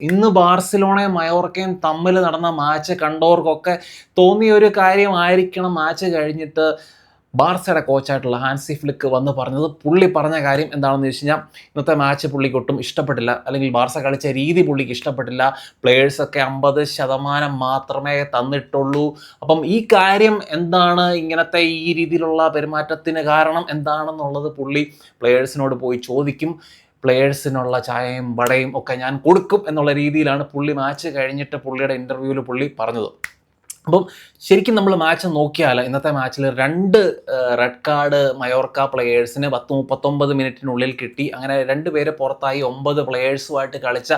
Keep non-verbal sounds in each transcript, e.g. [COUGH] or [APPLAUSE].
ഇന്ന് ബാർസിലോണയും മയോർക്കയും തമ്മിൽ നടന്ന മാച്ച് കണ്ടവർക്കൊക്കെ തോന്നിയ ഒരു കാര്യമായിരിക്കണം മാച്ച് കഴിഞ്ഞിട്ട് ബാർസയുടെ കോച്ചായിട്ടുള്ള ഹാൻസി ഫ്ലിക്ക് വന്ന് പറഞ്ഞത് പുള്ളി പറഞ്ഞ കാര്യം എന്താണെന്ന് വെച്ച് കഴിഞ്ഞാൽ ഇന്നത്തെ മാച്ച് പുള്ളിക്ക് ഒട്ടും ഇഷ്ടപ്പെട്ടില്ല. അല്ലെങ്കിൽ ബാർസ കളിച്ച രീതി പുള്ളിക്ക് ഇഷ്ടപ്പെട്ടില്ല. പ്ലേയേഴ്സൊക്കെ അമ്പത് ശതമാനം മാത്രമേ തന്നിട്ടുള്ളൂ. അപ്പം ഈ കാര്യം എന്താണ്? ഇങ്ങനത്തെ ഈ രീതിയിലുള്ള പെരുമാറ്റത്തിന് കാരണം എന്താണെന്നുള്ളത് പുള്ളി പ്ലേയേഴ്സിനോട് പോയി ചോദിക്കും. പ്ലേയേഴ്സിനുള്ള ചായയും വടയും ഒക്കെ ഞാൻ കൊടുക്കും എന്നുള്ള രീതിയിലാണ് പുള്ളി മാച്ച് കഴിഞ്ഞിട്ട് പുള്ളിയുടെ ഇന്റർവ്യൂവിൽ പുള്ളി പറഞ്ഞത്. അപ്പം ശരിക്കും നമ്മൾ മാച്ച് നോക്കിയാൽ ഇന്നത്തെ മാച്ചിൽ രണ്ട് റെഡ് കാർഡ് മയോർക്ക പ്ലെയേഴ്സിന് പത്ത് മുപ്പത്തൊമ്പത് മിനിറ്റിനുള്ളിൽ കിട്ടി. അങ്ങനെ രണ്ട് പേര് പുറത്തായി ഒമ്പത് പ്ലെയേഴ്സുമായിട്ട് കളിച്ച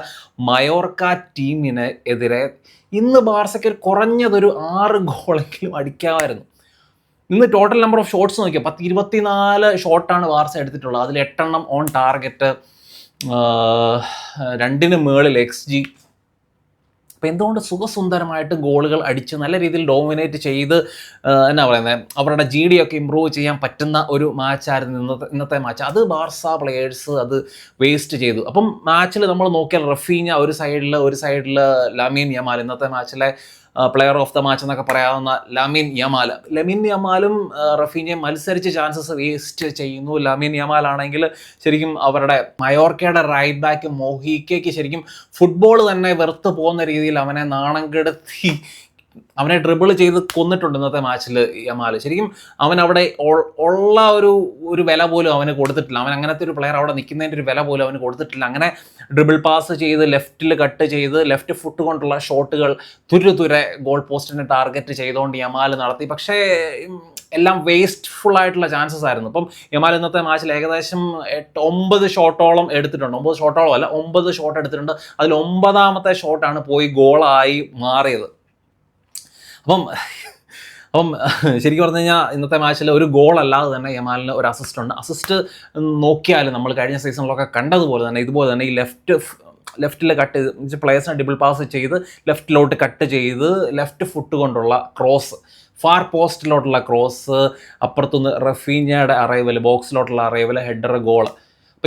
മയോർക്ക ടീമിന് എതിരെ ഇന്ന് ബാർസയ്ക്ക് കുറഞ്ഞതൊരു ആറ് ഗോളെങ്കിലും അടിക്കാമായിരുന്നു. ഇന്ന് ടോട്ടൽ നമ്പർ ഓഫ് ഷോട്ട്സ് നോക്കിയാൽ പത്ത് ഇരുപത്തിനാല് ഷോട്ടാണ് വാർസ എടുത്തിട്ടുള്ളത്. അതിൽ എട്ടെണ്ണം ഓൺ ടാർഗറ്റ് രണ്ടിന് മുകളിൽ എക്സ് ജി അപ്പോൾ എന്തുകൊണ്ട് സുഖസുന്ദരമായിട്ട് ഗോളുകൾ അടിച്ച് നല്ല രീതിയിൽ ഡോമിനേറ്റ് ചെയ്ത് എന്നാ പറയുന്നത് അവരുടെ ജി ഡി ഒക്കെ ഇമ്പ്രൂവ് ചെയ്യാൻ പറ്റുന്ന ഒരു മാച്ചായിരുന്നു ഇന്നത്തെ ഇന്നത്തെ മാച്ച് അത് ബാർസ പ്ലെയേഴ്സ് അത് വേസ്റ്റ് ചെയ്തു. അപ്പം മാച്ചിൽ നമ്മൾ നോക്കിയാൽ റഫീഞ്ഞ ഒരു സൈഡിൽ ഒരു സൈഡിൽ ലമീൻ യമാൽ ഇന്നത്തെ മാച്ചിലെ പ്ലെയർ ഓഫ് ദ മാച്ച് എന്നൊക്കെ പറയാവുന്ന ലമിൻ യമാൽ. ലമിൻ യമാലും റഫീനിയെ മത്സരിച്ച് ചാൻസസ് വേസ്റ്റ് ചെയ്യുന്നു. ലമിൻ യമാൽ ആണെങ്കിൽ ശരിക്കും അവരുടെ മയോർക്കയുടെ റൈറ്റ് ബാക്ക് മോഹിക്കയ്ക്ക് ശരിക്കും ഫുട്ബോൾ തന്നെ വെറുത്ത് പോകുന്ന രീതിയിൽ അവനെ നാണം കെടുത്തി അവനെ ഡ്രിബിൾ ചെയ്ത് കൊന്നിട്ടുണ്ട് ഇന്നത്തെ മാച്ചിൽ യമാൽ. ശരിക്കും അവൻ അവിടെ ഉള്ള ഒരു ഒരു വില പോലും അവന് കൊടുത്തിട്ടില്ല. അവൻ അങ്ങനത്തെ ഒരു പ്ലെയർ അവിടെ നിൽക്കുന്നതിന്റെ ഒരു വില പോലും അവന് കൊടുത്തിട്ടില്ല. അങ്ങനെ ഡ്രിബിൾ പാസ് ചെയ്ത് ലെഫ്റ്റിൽ കട്ട് ചെയ്ത് ലെഫ്റ്റ് ഫുട്ട് കൊണ്ടുള്ള ഷോട്ടുകൾ തുരു തുരെ ഗോൾ പോസ്റ്റിനെ ടാർഗറ്റ് ചെയ്തുകൊണ്ട് യമാൽ നടത്തി. പക്ഷേ എല്ലാം വേസ്റ്റ്ഫുൾ ആയിട്ടുള്ള ചാൻസസ് ആയിരുന്നു. ഇപ്പം യമാൽ ഇന്നത്തെ മാച്ചിൽ ഏകദേശം എട്ട് ഒമ്പത് ഷോട്ടോളം എടുത്തിട്ടുണ്ട്. ഒമ്പത് ഷോട്ടോളം അല്ല ഒമ്പത് ഷോട്ട് എടുത്തിട്ടുണ്ട്. അതിൽ ഒമ്പതാമത്തെ ഷോട്ടാണ് പോയി ഗോളായി മാറിയത്. അപ്പം അപ്പം ശരിക്കും പറഞ്ഞു കഴിഞ്ഞാൽ ഇന്നത്തെ മാച്ചിൽ ഒരു ഗോൾ അല്ലാതെ തന്നെ യമാലിന് ഒരു അസിസ്റ്റ് ഉണ്ട്. അസിസ്റ്റ് നോക്കിയാൽ നമ്മൾ കഴിഞ്ഞ സീസണിലൊക്കെ കണ്ടതുപോലെ തന്നെ ഇതുപോലെ തന്നെ ഈ ലെഫ്റ്റ് ലെഫ്റ്റിൽ കട്ട് ചെയ്ത് പ്ലേയേഴ്സിനെ ഡിബിൾ പാസ് ചെയ്ത് ലെഫ്റ്റിലോട്ട് കട്ട് ചെയ്ത് ലെഫ്റ്റ് ഫുട്ട് കൊണ്ടുള്ള ക്രോസ് ഫാർ പോസ്റ്റിലോട്ടുള്ള ക്രോസ് അപ്പുറത്തുനിന്ന് റഫീനയുടെ അറൈവൽ ബോക്സിലോട്ടുള്ള അറൈവൽ ഹെഡർ ഗോൾ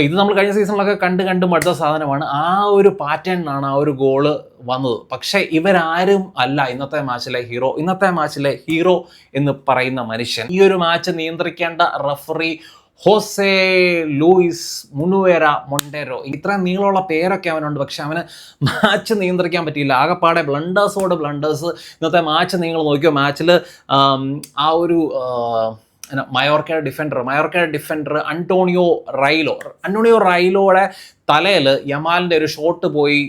അപ്പോൾ ഇത് നമ്മൾ കഴിഞ്ഞ സീസണിലൊക്കെ കണ്ട് കണ്ട് മടുത്ത സാധനമാണ്. ആ ഒരു പാറ്റേണിനാണ് ആ ഒരു ഗോൾ വന്നത്. പക്ഷേ ഇവരാരും അല്ല ഇന്നത്തെ മാച്ചിലെ ഹീറോ ഇന്നത്തെ മാച്ചിലെ ഹീറോ എന്ന് പറയുന്ന മനുഷ്യൻ. ഈ ഒരു match നിയന്ത്രിക്കേണ്ട referee Jose Luis Munuera Montero ഇത്രയും നീളമുള്ള പേരൊക്കെ അവനുണ്ട്. പക്ഷെ അവന് മാച്ച് നിയന്ത്രിക്കാൻ പറ്റിയില്ല. ആകെപ്പാടെ ബ്ലണ്ടേഴ്സോട് ബ്ലണ്ടേഴ്സ് ഇന്നത്തെ മാച്ച് നിങ്ങൾ നോക്കിയോ? മാച്ചിൽ ആ ഒരു മയോർക്കയുടെ ഡിഫൻഡർ മയോർക്കയുടെ ഡിഫൻഡർ അന്റോണിയോ റൈലോ അന്റോണിയോ റൈലോയുടെ തലയിൽ യമാലിന്റെ ഒരു ഷോട്ട് പോയി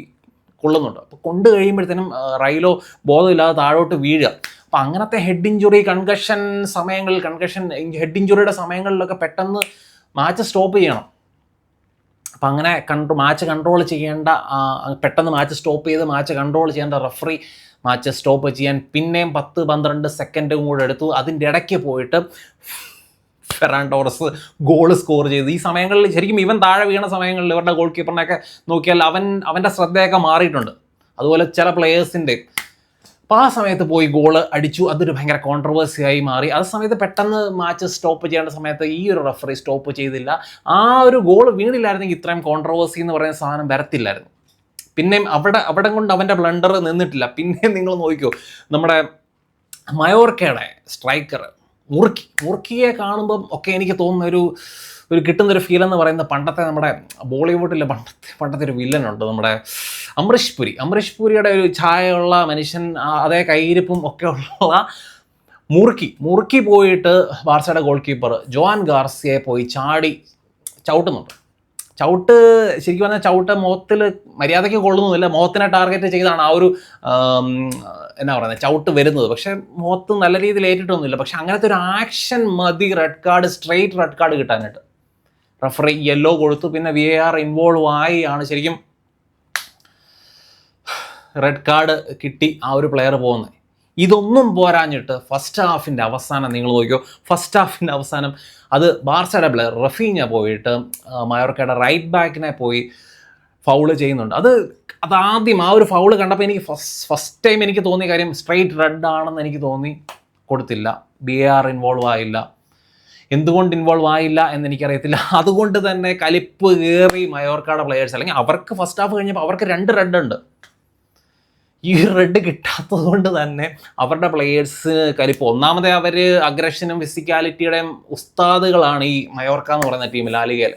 കൊള്ളുന്നുണ്ട്. അപ്പോൾ കൊണ്ട് കഴിയുമ്പോഴത്തേനും റൈലോ ബോധമില്ലാതെ താഴോട്ട് വീഴുക. അപ്പം അങ്ങനത്തെ ഹെഡ് ഇഞ്ചുറി കൺകഷൻ സമയങ്ങളിൽ കൺകഷൻ ഹെഡ് ഇഞ്ചുറിയുടെ സമയങ്ങളിലൊക്കെ പെട്ടെന്ന് മാച്ച് സ്റ്റോപ്പ് ചെയ്യണം. അപ്പം അങ്ങനെ കൺട്രോ മാച്ച് കൺട്രോൾ ചെയ്യേണ്ട പെട്ടെന്ന് മാച്ച് സ്റ്റോപ്പ് ചെയ്ത് മാച്ച് കൺട്രോൾ ചെയ്യേണ്ട റഫറി മാച്ച് സ്റ്റോപ്പ് ചെയ്യാൻ പിന്നെയും പത്ത് പന്ത്രണ്ട് സെക്കൻഡും കൂടെ എടുത്തു. അതിന്റെ ഇടയ്ക്ക് പോയിട്ട് ഫെറാൻ ടോറസ് ഗോൾ സ്കോർ ചെയ്തു. ഈ സമയങ്ങളിൽ ശരിക്കും ഇവൻ താഴെ വീണ സമയങ്ങളിൽ ഇവരുടെ ഗോൾ കീപ്പറിനെയൊക്കെ നോക്കിയാൽ അവൻ അവന്റെ ശ്രദ്ധയൊക്കെ മാറിയിട്ടുണ്ട്. അതുപോലെ ചില പ്ലെയേഴ്സിന്റെ അപ്പോൾ ആ സമയത്ത് പോയി ഗോൾ അടിച്ചു. അതൊരു ഭയങ്കര കോൺട്രവേഴ്സി ആയി മാറി. ആ സമയത്ത് പെട്ടെന്ന് മാച്ച് സ്റ്റോപ്പ് ചെയ്യേണ്ട സമയത്ത് ഈ ഒരു റെഫറി സ്റ്റോപ്പ് ചെയ്തില്ല. ആ ഒരു ഗോൾ വീണില്ലായിരുന്നെങ്കിൽ ഇത്രയും കോൺട്രവേഴ്സി എന്ന് പറയുന്ന സാധനം വരത്തില്ലായിരുന്നു. പിന്നെയും അവിടെ അവിടെ കൊണ്ട് അവന്റെ ബ്ലണ്ടർ നിന്നിട്ടില്ല. പിന്നെയും നിങ്ങൾ നോക്കിക്കോ നമ്മുടെ മയോർക്കയുടെ സ്ട്രൈക്കർ മുറുക്കി മുറുക്കിയെ കാണുമ്പം ഒക്കെ എനിക്ക് തോന്നുന്ന ഒരു ഒരു കിട്ടുന്നൊരു ഫീൽ എന്ന് പറയുന്നത് പണ്ടത്തെ നമ്മുടെ ബോളിവുഡിലെ പണ്ടത്തെ പണ്ടത്തെ ഒരു വില്ലനുണ്ട് നമ്മുടെ അമരീഷ് പുരി. അമരീഷ് പുരിയുടെ ഒരു ഛായയുള്ള മനുഷ്യൻ അതേ കൈയിരിപ്പും ഒക്കെ ഉള്ള മുറുക്കി മുറുക്കി പോയിട്ട് ബാർസയുടെ ഗോൾ കീപ്പർ ജോൻ ഗാർസിയെ പോയി ചാടി ചവിട്ടുന്നുണ്ട്. ചവിട്ട് ശരിക്കും പറഞ്ഞാൽ ചവിട്ട് മുഖത്തിൽ മര്യാദയ്ക്ക് കൊള്ളുന്നില്ല മുഖത്തിനെ ടാർഗറ്റ് ചെയ്താണ് ആ ഒരു എന്നാ പറയുന്നത് ചവിട്ട് വരുന്നത്. പക്ഷേ മുഖത്ത് നല്ല രീതിയിൽ ഏറ്റിട്ടൊന്നുമില്ല. പക്ഷെ അങ്ങനത്തെ ഒരു ആക്ഷൻ മതി red card straight red card കിട്ടാനായിട്ട്. റഫറി യെല്ലോ കൊടുത്തു പിന്നെ വി ആർ ഇൻവോൾവ് ആയി ആണ് ശരിക്കും റെഡ് കാർഡ് കിട്ടി ആ ഒരു പ്ലെയർ പോകുന്നത്. ഇതൊന്നും പോരാഞ്ഞിട്ട് ഫസ്റ്റ് ഹാഫിന്റെ അവസാനം നിങ്ങൾ നോക്കിയോ ഫസ്റ്റ് ഹാഫിന്റെ അവസാനം അത് ബാർസയുടെ പ്ലെയർ റഫീഞ്ഞ പോയിട്ട് മയോർക്കയുടെ റൈറ്റ് ബാക്കിനെ പോയി ഫൗൾ ചെയ്യുന്നുണ്ട്. അത് അതാദ്യം ആ ഒരു ഫൗൾ കണ്ടപ്പോൾ എനിക്ക് ഫസ്റ്റ് ഫസ്റ്റ് ടൈം എനിക്ക് തോന്നിയ കാര്യം സ്ട്രെയിറ്റ് റെഡ് ആണെന്ന് എനിക്ക് തോന്നി കൊടുത്തില്ല. ബി ആർ ഇൻവോൾവ് ആയില്ല. എന്തുകൊണ്ട് ഇൻവോൾവ് ആയില്ല എന്ന് എനിക്കറിയത്തില്ല. [LAUGHS] അതുകൊണ്ട് തന്നെ കലിപ്പ് കയറി മയോർക്കയുടെ പ്ലെയേഴ്സ് അല്ലെങ്കിൽ അവർക്ക് ഫസ്റ്റ് ഹാഫ് കഴിഞ്ഞപ്പോൾ അവർക്ക് രണ്ട് റെഡ് ഉണ്ട്. ഈ റെഡ് കിട്ടാത്തത് കൊണ്ട് തന്നെ അവരുടെ പ്ലെയേഴ്സ് കലിപ്പ്. ഒന്നാമതേ അവർ അഗ്രഷനും ഫിസിക്കാലിറ്റിയുടെയും ഉസ്താദുകളാണ് ഈ മയോർക്ക എന്ന് പറയുന്ന ടീമിൽ ലാലികയിൽ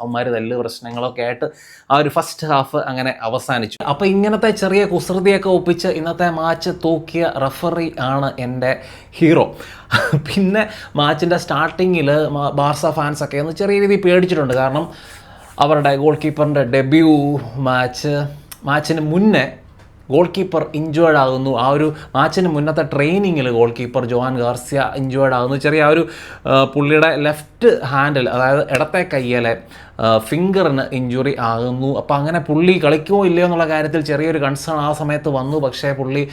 അവന്മാർ തല്ല് പ്രശ്നങ്ങളൊക്കെ ആയിട്ട് ആ ഒരു ഫസ്റ്റ് ഹാഫ് അങ്ങനെ അവസാനിച്ചു. അപ്പോൾ ഇങ്ങനത്തെ ചെറിയ കുസൃതിയൊക്കെ ഒപ്പിച്ച് ഇന്നത്തെ മാച്ച് തൂക്കിയ റഫറി ആണ് എന്റെ ഹീറോ പിന്നെ മാച്ചിന്റെ സ്റ്റാർട്ടിങ്ങിൽ ബാർസ ഫാൻസൊക്കെ ഒന്ന് ചെറിയ രീതിയിൽ പേടിച്ചിട്ടുണ്ട്. കാരണം അവരുടെ ഗോൾ കീപ്പറിന്റെ ഡെബ്യൂ മാച്ച് മാച്ചിന് മുന്നേ ഗോൾ കീപ്പർ ഇഞ്ചേർഡ് ആകുന്നു. ആ ഒരു മാച്ചിന് മുന്നത്തെ ട്രെയിനിങ്ങിൽ goal keeper Johan Garcia injured ആകുന്നു. ചെറിയ ആ ഒരു പുള്ളിയുടെ ലെഫ്റ്റ് ഹാൻഡിൽ അതായത് ഇടത്തെ കയ്യിലെ ഫിംഗറിന് ഇഞ്ചുറി ആകുന്നു. അപ്പോൾ അങ്ങനെ പുള്ളി കളിക്കുമോ ഇല്ലയോ എന്നുള്ള കാര്യത്തിൽ ചെറിയൊരു കൺസേൺ ആ സമയത്ത് വന്നു. പക്ഷേ പുള്ളി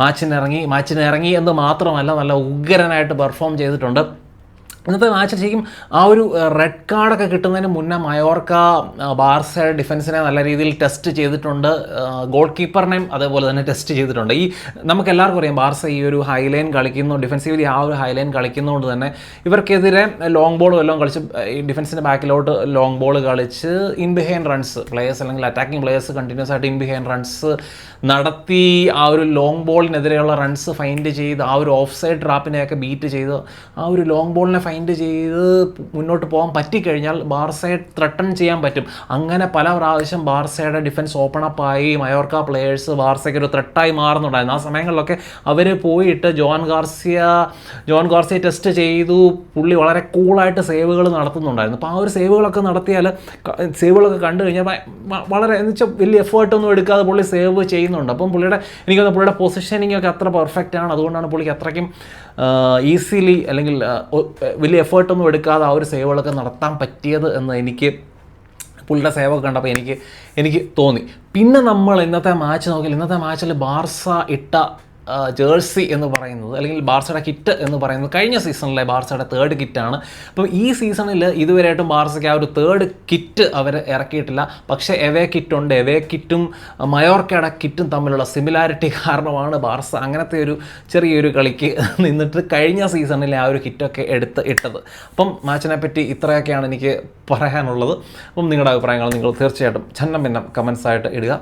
മാച്ചിനിറങ്ങി മാച്ചിനിറങ്ങി എന്ന് മാത്രമല്ല നല്ല ഉഗ്രനായിട്ട് പെർഫോം ചെയ്തിട്ടുണ്ട്. ഇന്നത്തെ മാച്ചിൽ ശരിക്കും ആ ഒരു റെഡ് കാർഡൊക്കെ കിട്ടുന്നതിന് മുന്നേ മയോർക്ക ബാർസ ഡിഫൻസിനെ നല്ല രീതിയിൽ ടെസ്റ്റ് ചെയ്തിട്ടുണ്ട്. ഗോൾ കീപ്പറിനെയും അതേപോലെ തന്നെ ടെസ്റ്റ് ചെയ്തിട്ടുണ്ട്. ഈ നമുക്ക് എല്ലാവർക്കും അറിയാം ബാർസ ഈ ഒരു ഹൈലൈൻ കളിക്കുന്നു. ഡിഫൻസീവലി ആ ഒരു ഹൈലൈൻ കളിക്കുന്നതുകൊണ്ട് തന്നെ ഇവർക്കെതിരെ ലോങ് ബോൾ വല്ലതും കളിച്ച് ഈ ഡിഫൻസിന്റെ ബാക്കിലോട്ട് ലോങ് ബോൾ കളിച്ച് ഇൻ ബിഹൈൻ റൺസ് പ്ലേയേഴ്സ് അല്ലെങ്കിൽ അറ്റാക്കിംഗ് പ്ലേയേഴ്സ് കണ്ടിന്യൂസ് ആയിട്ട് ഇൻ ബിഹൈൻ റൺസ് നടത്തി ആ ഒരു ലോങ് ബോളിനെതിരെയുള്ള റൺസ് ഫൈൻഡ് ചെയ്ത് ആ ഒരു ഓഫ് സൈഡ് ട്രാപ്പിനെയൊക്കെ ബീറ്റ് ചെയ്ത് ആ ഒരു ലോങ് ബോളിനെ ഫൈൻഡ് ചെയ്ത് മുന്നോട്ട് പോകാൻ പറ്റിക്കഴിഞ്ഞാൽ ബാർസയെ ത്രട്ടൺ ചെയ്യാൻ പറ്റും. അങ്ങനെ പല പ്രാവശ്യം ബാർസയുടെ ഡിഫൻസ് ഓപ്പൺ അപ്പ് ആയി മയോർക്ക പ്ലേയേഴ്സ് ബാർസയ്ക്ക് ഒരു ത്രട്ടായി മാറുന്നുണ്ടായിരുന്നു. ആ സമയങ്ങളിലൊക്കെ അവർ പോയിട്ട് Joan Garcia Joan Garcia test ചെയ്തു. പുള്ളി വളരെ കൂളായിട്ട് സേവുകൾ നടത്തുന്നുണ്ടായിരുന്നു. അപ്പോൾ ആ ഒരു സേവുകളൊക്കെ നടത്തിയാൽ സേവുകളൊക്കെ കണ്ടു കഴിഞ്ഞാൽ വളരെ എന്ന് വെച്ചാൽ വലിയ എഫേർട്ടൊന്നും എടുക്കാതെ പുള്ളി സേവ് ചെയ്യുന്നുണ്ട്. അപ്പം പുള്ളിയുടെ എനിക്ക് തോന്നുന്നു പുള്ളിയുടെ പൊസിഷനിങ് ഒക്കെ അത്ര പെർഫെക്റ്റ് ആണ്. അതുകൊണ്ടാണ് പുള്ളിക്ക് അത്രയ്ക്കും ഈസിലി അല്ലെങ്കിൽ വലിയ എഫേർട്ടൊന്നും എടുക്കാതെ ആ ഒരു സേവുകളൊക്കെ നടത്താൻ പറ്റിയത് എന്ന് എനിക്ക് പുള്ളിയുടെ സേവ കണ്ടപ്പോൾ എനിക്ക് എനിക്ക് തോന്നി. പിന്നെ നമ്മൾ ഇന്നത്തെ മാച്ച് നോക്കിയാൽ ഇന്നത്തെ മാച്ചിൽ ബാർസ ഇട്ട ജേഴ്സി എന്ന് പറയുന്നത് അല്ലെങ്കിൽ ബാർസയുടെ കിറ്റ് എന്ന് പറയുന്നത് കഴിഞ്ഞ സീസണിലെ ബാർസയുടെ തേർഡ് കിറ്റാണ് അപ്പോൾ ഈ സീസണിൽ ഇതുവരെയായിട്ടും ബാർസയ്ക്ക് ആ ഒരു തേർഡ് കിറ്റ് അവർ ഇറക്കിയിട്ടില്ല. പക്ഷേ എവേ കിറ്റുണ്ട് എവേ കിറ്റും മയോർക്കയുടെ കിറ്റും തമ്മിലുള്ള സിമിലാരിറ്റി കാരണമാണ് ബാർസ അങ്ങനത്തെ ഒരു ചെറിയൊരു കളിക്ക് നിന്നിട്ട് കഴിഞ്ഞ സീസണിലെ ആ ഒരു കിറ്റൊക്കെ എടുത്ത് ഇട്ടത്. അപ്പം മാച്ചിനെ പറ്റി ഇത്രയൊക്കെയാണ് എനിക്ക് പറയാനുള്ളത്. അപ്പം നിങ്ങളുടെ അഭിപ്രായങ്ങൾ നിങ്ങൾ തീർച്ചയായിട്ടും ഛന്നം ഭിന്നം കമൻസായിട്ട് ഇടുക.